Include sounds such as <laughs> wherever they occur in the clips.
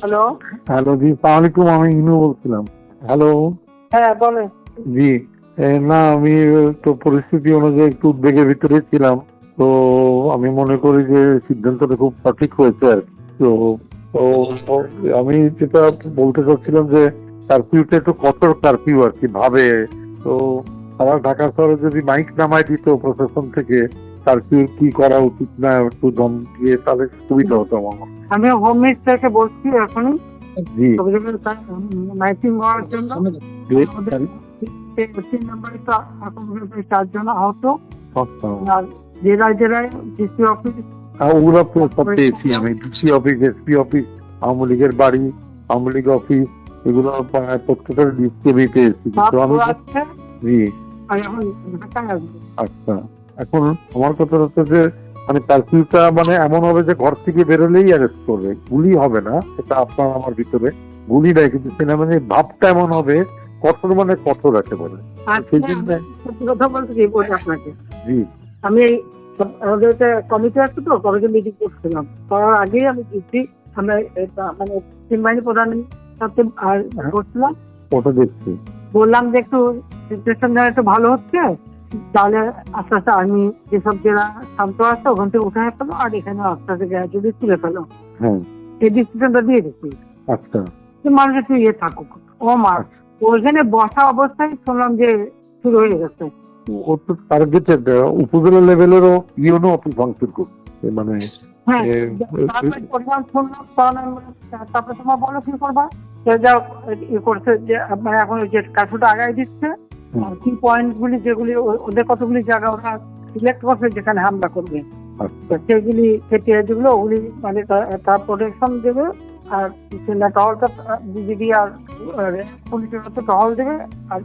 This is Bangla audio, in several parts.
হ্যালো হ্যালো জি সালামালাইকুম আমি ইনু বলছিলাম। হ্যালো হ্যাঁ বলেন। জি না আমি তো পরিস্থিতি অনুযায়ী একটু উদ্বেগের ভিতরে ছিলাম। তো আমি মনে করি যে সিদ্ধান্তটা খুব সঠিক হয়েছে আর তো তো আমি যেটা বলতে চাচ্ছিলাম যে কারফিউটা একটু কঠোর কারফিউ আর কি ভাবে। তো আমার ঢাকা শহরে যদি মাইক নামায় দিত প্রশাসন থেকে কারফিউ কি করা উচিত না একটু দম দিয়ে তাহলে সুবিধা হতো আমার। আমি হোম মিনিস্টারকে বলছি এখনই। জি। হওয়ার জন্য। তিন নম্বরে তো এখন চারজন আহত। আচ্ছা। জেলায় জেলায় ডিসি অফিস। ওগুলো তো সব পেয়েছি আমি। DC office SP office Awami লীগের বাড়ি আওয়ামী লীগ অফিস এগুলো প্রত্যেকটা আমি পেয়েছি। জি। এখন আচ্ছা। এখন আমার কথা হচ্ছে যে মানে কারফিউটা মানে এমন হবে যে ঘর থেকে বেরোলেই অ্যারেস্ট করবে। গুলি হবে না এটা আপনার আমার ভিতরে গুলি নাই কিন্তু সিনেমা ভাবটা এমন হবে কঠোর মানে কঠোর একেবারে আর সেই জন্য কথা বলতে কি বলি আপনাকে। জি। আমি এই আমাদের একটা কমিটি আছে তো কমিটি মিটিং করছিলাম। করার আগেই আমি ডিউটি আমরা মানে তিন বাহিনী প্রধান সাথে আর করছিলাম ওটা দেখছি। বললাম যে একটু সিচুয়েশন একটু ভালো হচ্ছে তাহলে আস্তে আস্তে আমি যেসব জেলা শান্ত আছে ওখান থেকে উঠে ফেলো আর এখানে আস্তে আস্তে গ্র্যাজুয়ালি তুলে ফেলো। হ্যাঁ। এই ডিসিশনটা দিয়ে দিচ্ছি। আচ্ছা। মানুষ একটু ইয়ে থাকুক। ও মাস ওইখানে বসা অবস্থায় শুনলাম যে শুরু হয়ে গেছে। ও তো টার্গেটেড উপজেলা লেভেলেরও ইউনো অফিস ফাংশন করছে। মানে হ্যাঁ তারপরে তোমার বলো কি করবা? যা ইয়ে করছে যে আপনার এখন যে আগায় দিচ্ছে। আর কি পয়েন্ট গুলি যেগুলি ওদের কতগুলি জায়গা ওরা সিলেক্ট করছে যেখানে হামলা করবে। আচ্ছা। সেগুলি কেটে যেগুলো ওগুলি মানে তার প্রোটেকশন দেবে আর টহলটা বিজেপি আর পুলিশের মতো টহল দেবে আর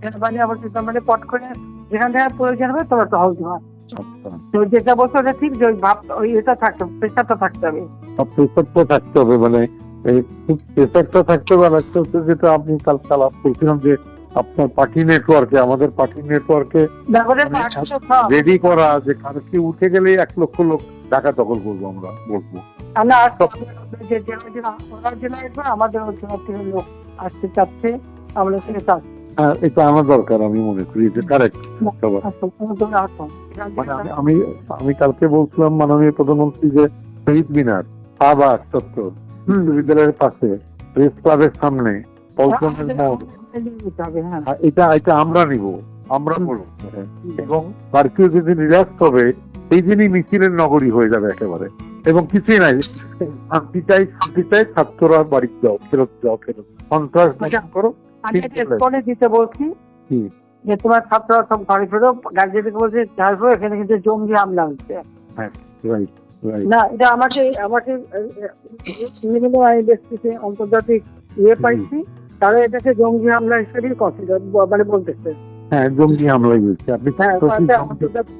সেনাবাহিনী আবার সেটা মানে পট করে যেখান থেকে প্রয়োজন হবে তবে টহল দেওয়া আচ্ছা। তো যেটা বলছে ওটা ঠিক যে ওই ভাব ওই এটা থাকতে হবে প্রেশারটা থাকতে হবে। সব প্রেসারটা থাকতে হবে মানে এই প্রেসারটা থাকতে হবে আর একটা হচ্ছে যেটা আপনি কাল কাল বলছিলাম যে আপনার পার্টি নেটওয়ার্কে আমাদের পার্টি নেটওয়ার্কে। রেডি করা যে কালকে উঠে গেলে এক লক্ষ লোক টাকা দখল করব আমরা বলব আমাদের লোক আসতে চাচ্ছে আমরা সেটা চাচ্ছি হ্যাঁ এটা আমার দরকার আমি মনে করি যে কারেক্ট আসো। মানে আমি আমি কালকে বলছিলাম মাননীয় প্রধানমন্ত্রী যে শহীদ মিনার শাহবাগ চত্বর বিশ্ববিদ্যালয়ের পাশে প্রেস ক্লাবের সামনে হ্যাঁ। এটা এটা আমরা নিব আমরা করব এবং কারফিউ যেদিন রিল্যাক্স হবে সেই দিনই মিছিলের নগরী হয়ে যাবে একেবারে এবং কিছুই নাই শান্তি চাই শান্তি চাই ছাত্ররা বাড়ি যাও ফেরত যাও ফেরত সন্ত্রাস আচ্ছা। করো আমি এটা দিতে বলছি? যে তোমার ছাত্ররা সব বাড়ি ফেরো গার্জেনকে বলছে যাই এখানে কিন্তু জঙ্গি হামলা হচ্ছে না এটা আমাকে আমাকে বিভিন্ন আইন দেখতেছে আন্তর্জাতিক ইয়ে পাইছি তারা এটাকে জঙ্গি হামলা হিসেবেই কনসিডার মানে বলতেছে। হ্যাঁ জঙ্গি হামলাই আপনি হ্যাঁ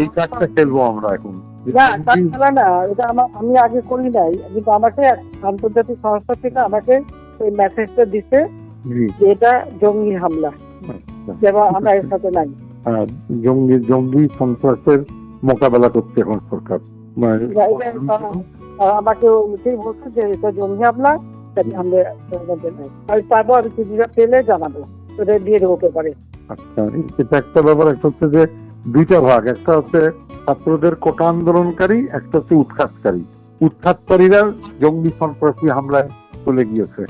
এই কাজটা খেলব আমরা এখন। না তার না এটা আমি আগে করি নাই কিন্তু আমাকে আন্তর্জাতিক সংস্থা থেকে আমাকে এই মেসেজটা দিছে এটা জঙ্গি হামলা আচ্ছা। যেটা আমরা এর সাথে নাই। জঙ্গি জঙ্গি সন্ত্রাসের মোকাবেলা করছে এখন সরকার। মানে আমাকে বলছে যে এটা জঙ্গি হামলা আচ্ছা চলে গিয়েছে।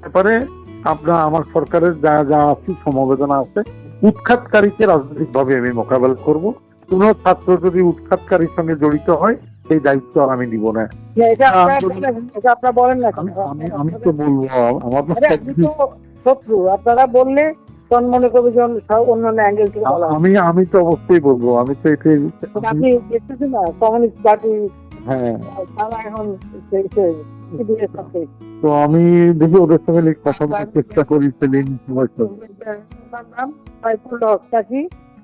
ব্যাপারে আপনার আমার সরকারের যা যা আছে সমবেদনা আছে। উৎখাতকারীকে রাজনৈতিক ভাবে আমি মোকাবেলা করব। কোন ছাত্র যদি উৎখাতকারীর সঙ্গে জড়িত হয় সেই দায়িত্ব আর আমি নিব না, এটা আপনারা বলেন, এটা আপনারা বলেন না আমি আমি আমি তো বলব আমার আরে আপনি তো শত্রু আপনারা বললে তখন করবে যে অন্য- সব অন্যান্য অ্যাঙ্গেল থেকে বলা আমি আমি তো অবশ্যই বলব আমি তো এটাই আপনি দেখতেছেন না কমিউনিস্ট পার্টি হ্যাঁ। তারা এখন। তো আমি দেখি ওদের সঙ্গে কথা বলার চেষ্টা করি নাম? সাইফুল হক?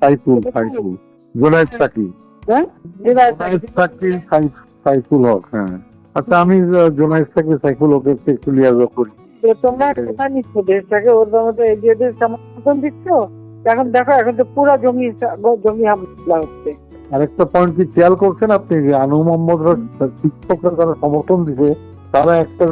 সাইফুল সাইফুল। জোনায়েদ সাকি হ্যাঁ? জোনায়েদ সাকি সাইফ- সাইফুল হক হ্যাঁ। আচ্ছা আমি জোনায়েদ সাকি সাইফুল করি। তোমরা কোথায় নিচ্ছ দেশটাকে ওর মধ্যে এগিয়ে সমর্থন দিচ্ছ? এখন দেখো এখন তো পুরো জমি জমি হামলা হচ্ছে। আরেকটা পয়েন্ট কি খেয়াল করছেন আপনি যে আনু মোহাম্মদরা শিক্ষকরা যারা সমর্থন দিবে তারা একটা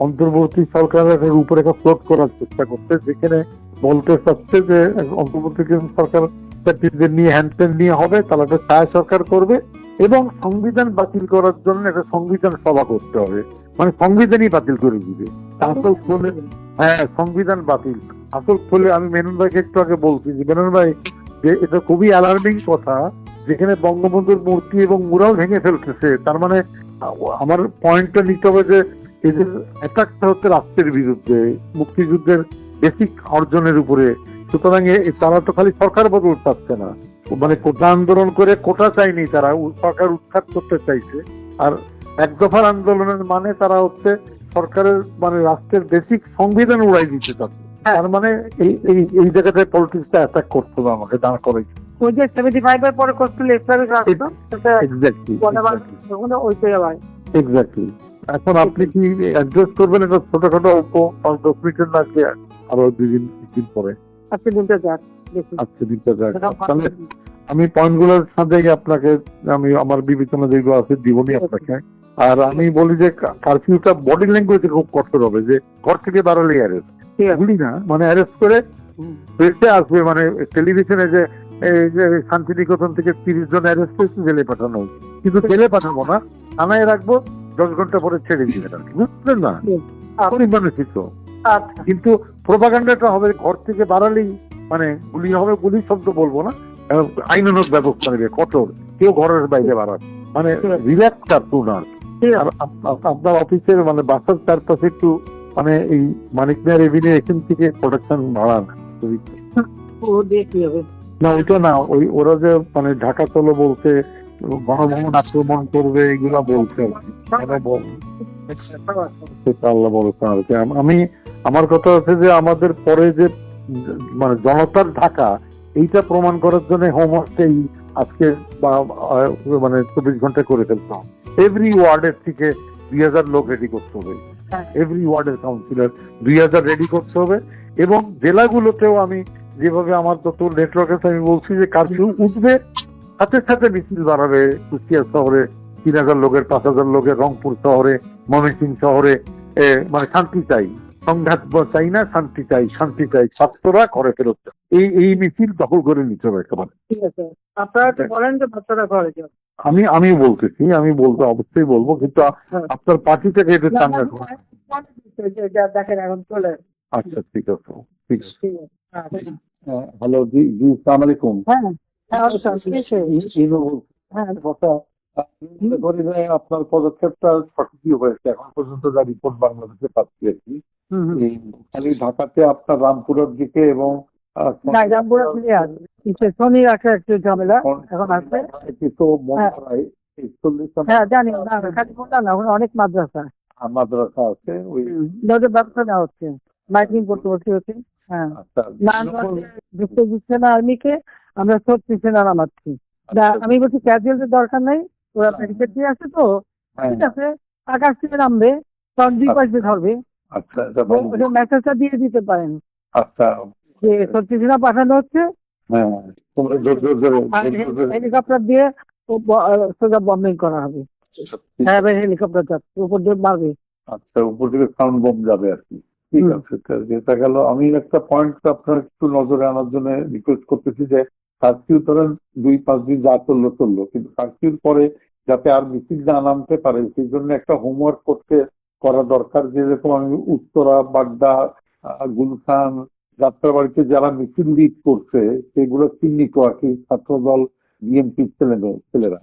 অন্তর্বর্তী সরকারের একটা রূপরেখা ফ্লোট করার চেষ্টা করছে যেখানে বলতে চাচ্ছে যে অন্তর্বর্তী সরকার চাকরিদের নিয়ে হ্যান্ডটেন নিয়ে হবে তাহলে একটা ছায়া সরকার করবে এবং সংবিধান বাতিল করার জন্য একটা সংবিধান সভা করতে হবে। মানে সংবিধানই বাতিল করে দিবে। আসল ফলে হ্যাঁ সংবিধান বাতিল। আসল ফলে আমি মেনন ভাইকে একটু আগে বলছি যে, মেনন ভাই, যে এটা খুবই অ্যালার্মিং কথা, যেখানে বঙ্গবন্ধুর মূর্তি এবং মুরাল ভেঙে ফেলতেছে। তার মানে আমার পয়েন্টটা নিতে হবে যে, এদের অ্যাটাকটা হচ্ছে রাষ্ট্রের বিরুদ্ধে, মুক্তিযুদ্ধের বেসিক অর্জনের উপরে। সুতরাং তারা তো খালি সরকার বদল চাচ্ছে না। মানে কোটা আন্দোলন করে কোটা চায়নি তারা সরকার উৎখাত করতে চাইছে। আর এক দফার আন্দোলনের মানে তারা হচ্ছে সরকারের মানে রাষ্ট্রের বেসিক সংবিধান উড়াই দিতে চাচ্ছে তার মানে এই এই জায়গাটায় পলিটিক্সটা অ্যাটাক করতে হবে আমাকে দাঁড় করে ওই যে সেভেন্টি ফাইভ এর পরে করছিল ইসলামিক রাষ্ট্র সেটা এক্স্যাক্টলি ওইটাই আবার এক্স্যাক্টলি এখন আপনি কি অ্যাড্রেস করবেন? এটা ছোটখাটো অল্প পাঁচ দশ মিনিটের লাগবে আরও দুই দিন তিন দিন পরে। আজকে দিনটা যাক আজকে দিনটা যাক। তাহলে আমি পয়েন্টগুলোর সাথে আপনাকে আমি আমার বিবেচনা যেগুলো আছে দিবনি আপনাকে। আর আমি বলি যে কারফিউটা বডি ল্যাঙ্গুয়েজে খুব কঠোর হবে যে ঘর থেকে বাড়ালে অ্যারেস্ট এগুলি না মানে অ্যারেস্ট করে প্রেসে আসবে মানে টেলিভিশনে যে এই যে শান্তিনিকেতন থেকে তিরিশ জন অ্যারেস্ট হয়েছে জেলে পাঠানো হয়েছে। কিন্তু জেলে পাঠাবো না থানায় রাখব দশ ঘণ্টা পরে ছেড়ে কি। বুঝলেন না? আপনি আচ্ছা কিন্তু প্রোপাগান্ডাটা হবে ঘর থেকে বাড়ালেই মানে গুলি হবে গুলি শব্দ বলব না আহ, আইনানুগ ব্যবস্থা নেবে কঠোর। কেউ ঘরের বাইরে বাড়াবে। মানে রিল্যাক্স কার্টুন আর আপনার অফিসের মানে বাসার চারপাশে একটু মানে এই মানিক মেয়ার এভিনিউ এখান থেকে প্রোডাকশন বাড়ান। না ওইটা না ওই ওরা যে মানে ঢাকা চলো বলছে গণভবন আক্রমণ করবে এগুলা বলছে। সেটা আল্লাহ বলছে আর কি আমি আমার কথা হচ্ছে যে আমাদের পরে যে মানে জনতার ঢাকা এইটা প্রমাণ করার জন্য হোমওয়ার্কটাই আজকে বা মানে চব্বিশ ঘণ্টা করে ফেলতাম এভরি ওয়ার্ডের থেকে দুই হাজার লোক রেডি করতে হবে। হ্যাঁ। এভরি ওয়ার্ডের কাউন্সিলর দুই হাজার রেডি করতে হবে এবং জেলাগুলোতেও আমি যেভাবে আমার যত নেটওয়ার্ক আছে আমি বলছি যে কারফিউ উঠবে সাথে সাথে মিছিল বাড়াবে কুষ্টিয়া শহরে তিন হাজার লোকের পাঁচ হাজার লোকের রংপুর শহরে ময়মনসিংহ শহরে মানে শান্তি চাই। সংঘাত চাই না শান্তি চাই শান্তি চাই ছাত্ররা করে ফেরত এই এই মিছিল দখল করে নিতে হবে একেবারে ঠিক আছে আপনারা তো বলেন যে বাচ্চারা ঘরে যাও আমি আমি বলতেছি আমি বলতে অবশ্যই বলব কিন্তু হ্যাঁ। আপনার পার্টি থেকে এটা না, চাঙ্গা না, দেখেন এখন চলে আচ্ছা ঠিক আছে ঠিক আছে ঠিক আছে আচ্ছা। হ্যালো জি জি সালাম আলাইকুম হ্যাঁ হ্যাঁ আচ্ছা, আছে। হ্যাঁ করি যে আপনার পদক্ষেপটা সঠিকই হয়েছে। এখন পর্যন্ত যা রিপোর্ট বাংলাদেশে পাচ্ছি আর কি। খালি ঢাকাতে আপনার রামপুরের দিকে এবং ঝামেলা এখন কিছু মনে হয়। হ্যাঁ জানি না খালি না অনেক মাদ্রাসা। মাদ্রাসা আছে ওই যাদের ব্যবসা নেওয়া হচ্ছে। মাইকিং করতে বসে হচ্ছে হ্যাঁ। আচ্ছা না দিচ্ছে না আর্মিকে আমরা না নামাচ্ছি আমি বলছি ক্যাজুয়ালদের দরকার নাই ওরা ব্যারিকেড দিয়ে আসে তো হ্যাঁ, ঠিক আছে আকাশ থেকে নামবে তখন দুই পাশে ধরবে। আচ্ছা মেসেজটা দিয়ে দিতে পারেন। আচ্ছা। যে না পাঠানো হচ্ছে। হ্যাঁ হেলিকপ্টার দিয়ে ব- আহ, সোজা বম্বিং করা হবে। হ্যাঁ হেলিকপ্টার যাচ্ছে উপর দিয়ে মারবে। আচ্ছা উপর থেকে সাউন্ড বম যাবে আর কি। ঠিক আছে যেটা গেল আমি একটা পয়েন্ট আপনার একটু নজরে আনার জন্য রিকোয়েস্ট করতেছি যে কারফিউ ধরেন দুই পাঁচ দিন যা চলল চলল। কিন্তু কারফিউর পরে যাতে আর মিছিল না নামতে পারে সেই জন্য একটা হোমওয়ার্ক করতে করা দরকার। যেরকম আমি উত্তরা বাগদা গুলশান যাত্রাবাড়িতে যারা মিছিল লিড করছে সেগুলো চিহ্নিত আর কি ছাত্রদল বিএনপি ছেলে ছেলেরা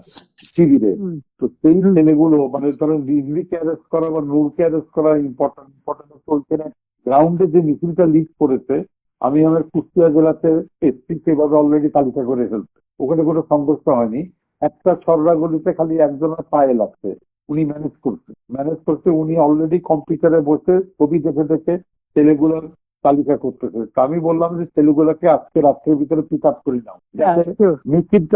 শিবিরে। তো সেই ছেলেগুলো মানে ধরেন রিজভিকে অ্যারেস্ট করা বা নূরকে অ্যারেস্ট করা ইম্পর্টেন্ট ইম্পর্টেন্ট চলছে না। গ্রাউন্ডে যে মিছিলটা লিড করেছে আমি আমার কুষ্টিয়া জেলাতে এসপি সেভাবে অলরেডি তালিকা করে ফেলছে। ওখানে কোনো সংঘর্ষ হয়নি। একটা সররাগলিতে খালি একজনের পায়ে লাগছে। উনি ম্যানেজ করছে। ম্যানেজ করতে উনি অলরেডি কম্পিউটারে বসে ছবি দেখে দেখে ছেলেগুলোর তালিকা করতেছে। তো আমি বললাম যে ছেলেগুলোকে আজকে রাত্রের ভিতরে পিক আপ করে নাও হ্যাঁ, sure.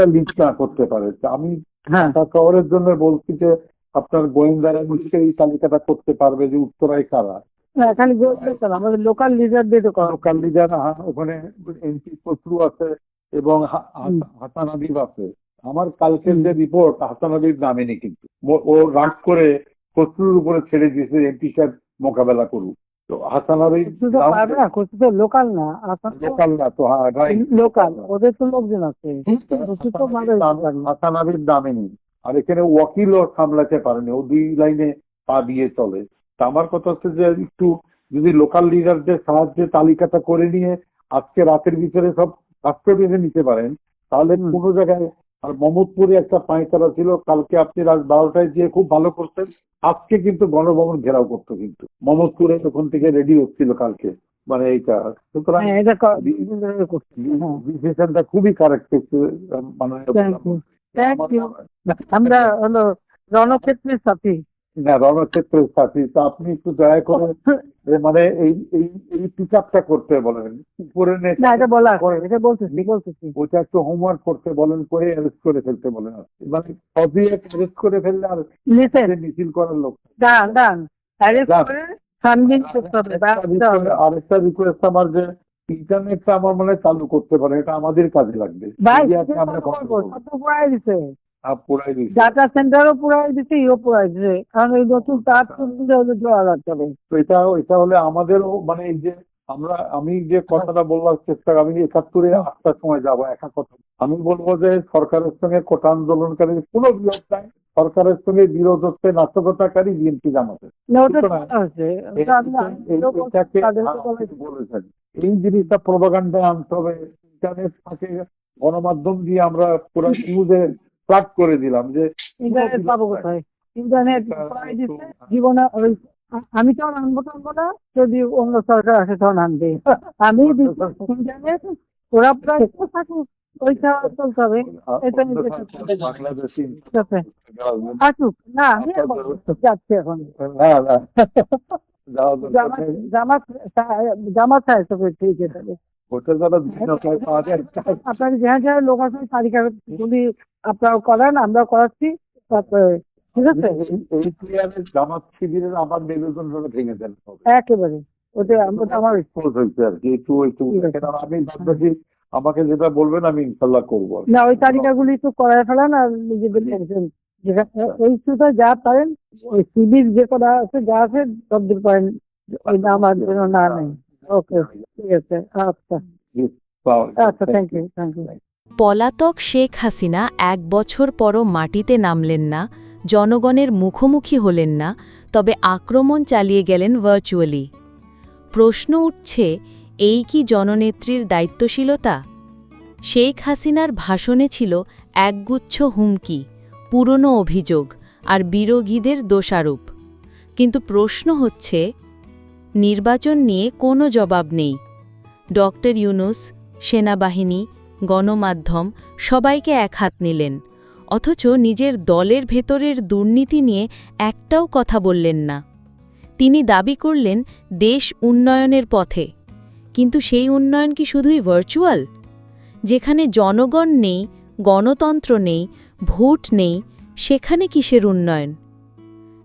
লিড না করতে পারে। আমি হ্যাঁ। শহরের জন্য বলছি যে আপনার গোয়েন্দারা নিশ্চয়ই এই তালিকাটা করতে পারবে যে উত্তরায় কারা। হ্যাঁ, খালি আমাদের লোকাল লিডার দিয়ে লোকাল লিডার ওখানে এমপি প্রচুর আছে এবং হাসান আদিব আছে। আমার কালকের যে রিপোর্ট হাসান আলীর নামেনি কিন্তু। ও- রাগ করে শত্রুর উপরে ছেড়ে দিয়েছে এমপি সাহেব মোকাবেলা করুক। তো হাসান আলী লোকাল না লোকাল না। তো হ্যাঁ লোকাল ওদের তো লোকজন আছে। হাসান আলীর নামেনি। আর এখানে ওয়াকিলও সামলাতে পারেনি ও দুই লাইনে পা দিয়ে চলে। তা আমার কথা হচ্ছে যে একটু যদি লোকাল লিডারদের সাহায্যে তালিকাটা করে নিয়ে আজকে রাতের ভিতরে সব রাষ্ট্র বেঁধে নিতে পারেন তাহলে। কোনো জায়গায় আর মমদপুরে একটা পাঁচতারা ছিল কালকে আপনি রাত বারোটায় গিয়ে খুব ভালো করতেন। আজকে কিন্তু গণভবন ঘেরাও করতো কিন্তু। মমদপুরে ওখান থেকে রেডি হচ্ছিল কালকে মানে এইটা। সুতরাং হ্যাঁ করছে হ্যাঁ। ডিসিশনটা খুবই কারেক্ট মানে আমরা হলো রণক্ষেত্রের সাথী। না রণক্ষেত্রের সাথী। তো আপনি একটু দয়া করে মানে এই এই এই পিক আপটা করতে বলেন। উপরে না এটা বলা এটা বলতেছি বলতেছি। ওটা একটু হোমওয়ার্ক করতে বলেন করে অ্যারেস্ট করে ফেলতে বলেন। মানে সবই অ্যারেস্ট করে ফেললে আর মিছিল করার লোক ডান ডান অ্যারেস্ট করে সানবিন করতে হবে আরেকটা রিকোয়েস্ট আমার যে ইন্টারনেটটা আমার মনে চালু করতে পারে এটা আমাদের কাজে লাগবে। ভাই আমরা দিছি। ডাটা সেন্টারও পুরাই দিছে ইও পুরাই দিছে। কারণ এই নতুন তার জোড়া তো এটা এটা হলে আমাদেরও মানে এই যে আমরা আমি যে কথাটা বলবার চেষ্টা আমি একাত্তরে আটটার সময় যাব একা কথা আমি বলব যে সরকারের সঙ্গে কোটা আন্দোলনকারী কোনো বিরোধ নাই। সরকারের সঙ্গে বিরোধ হচ্ছে নাশকতাকারী বিএনপি জামাতে। বলেছেন এই জিনিসটা প্রবাগান্ডা আনতে হবে। ইন্টারনেট থাকে গণমাধ্যম দিয়ে আমরা পুরো নিউজে <laughs> ফ্লাট করে দিলাম যে ইন্টারনেট পাবো কোথায়? ইন্টারনেট জীবনে ওই আমি তখন আনব টানবো না যদি অন্য সরকার আসে তখন আনবে। আমি ইন্টারনেট ওরা প্রায় থাকুক চলতে হবে এটা আসুক না আমি যাচ্ছি এখন। নেই। জামাত জামাত ঠিক আছে। পাওয়া যায়। আপনার যেখানে যেখানে লোক আছে তালিকা যদি আপনারা করেন আমরা করাচ্ছি তারপরে ঠিক আছে? এই- এই প্লেয়ারের জামাত শিবিরের আমার নিবেদনটা ভেঙে দেন একেবারে। ওটা ওটা আমার Close হয়েছে আর কি একটু আমি ভাবছি আমাকে যেটা বলবেন আমি ইনশাল্লাহ করব না ওই তালিকাগুলি একটু করায় ফেলান আর নিজেদের যেখানে ওই যা পারেন ওই সিবির যে করা আছে যা আছে সব দিক পারেন ওই নাম আর না নেই। ওকে ঠিক আছে আচ্ছা আচ্ছা থ্যাংক ইউ থ্যাংক ইউ পলাতক শেখ হাসিনা এক বছর পরও মাটিতে নামলেন না জনগণের মুখোমুখি হলেন না তবে আক্রমণ চালিয়ে গেলেন ভার্চুয়ালি। প্রশ্ন উঠছে এই কি জননেত্রীর দায়িত্বশীলতা? শেখ হাসিনার ভাষণে ছিল একগুচ্ছ হুমকি পুরনো অভিযোগ আর বিরোধীদের দোষারোপ। কিন্তু প্রশ্ন হচ্ছে নির্বাচন নিয়ে কোনো জবাব নেই। ডক্টর ইউনুস, সেনাবাহিনী, গণমাধ্যম সবাইকে এক হাত নিলেন, অথচ নিজের দলের ভেতরের দুর্নীতি নিয়ে একটাও কথা বললেন না। তিনি দাবি করলেন, দেশ উন্নয়নের পথে। কিন্তু সেই উন্নয়ন কি শুধুই ভার্চুয়াল যেখানে জনগণ নেই, গণতন্ত্র নেই, ভোট নেই, সেখানে কিসের উন্নয়ন?